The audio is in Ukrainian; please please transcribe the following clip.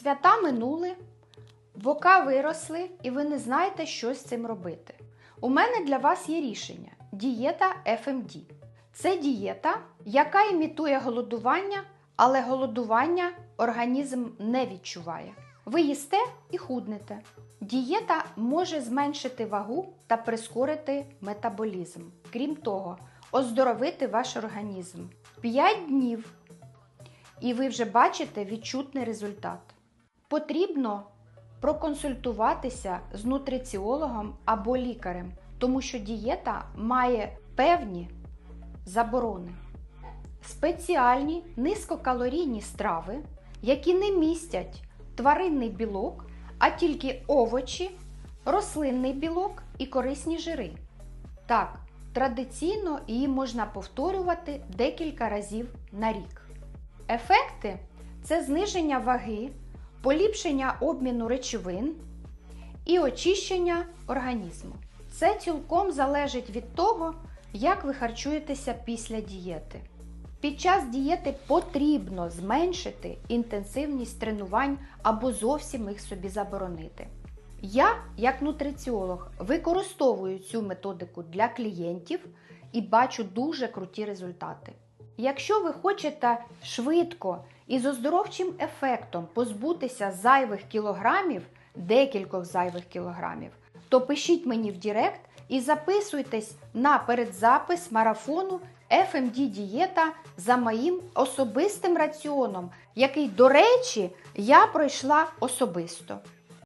Свята минули, бока виросли, і ви не знаєте, що з цим робити. У мене для вас є рішення: дієта FMD. Це дієта, яка імітує голодування, але голодування організм не відчуває. Ви їсте і худнете. Дієта може зменшити вагу та прискорити метаболізм. Крім того, оздоровити ваш організм. 5 днів і ви вже бачите відчутний результат. Потрібно проконсультуватися з нутриціологом або лікарем, тому що дієта має певні заборони. Спеціальні низькокалорійні страви, які не містять тваринний білок, а тільки овочі, рослинний білок і корисні жири. Так, традиційно її можна повторювати декілька разів на рік. Ефекти це зниження ваги, поліпшення обміну речовин і очищення організму. Це цілком залежить від того, як ви харчуєтеся після дієти. Під час дієти потрібно зменшити інтенсивність тренувань або зовсім їх собі заборонити. Я, як нутриціолог, використовую цю методику для клієнтів і бачу дуже круті результати. Якщо ви хочете швидко і з оздоровчим ефектом позбутися зайвих кілограмів, декількох зайвих кілограмів, то пишіть мені в Директ і записуйтесь на передзапис марафону FMD дієта за моїм особистим раціоном, який, до речі, я пройшла особисто.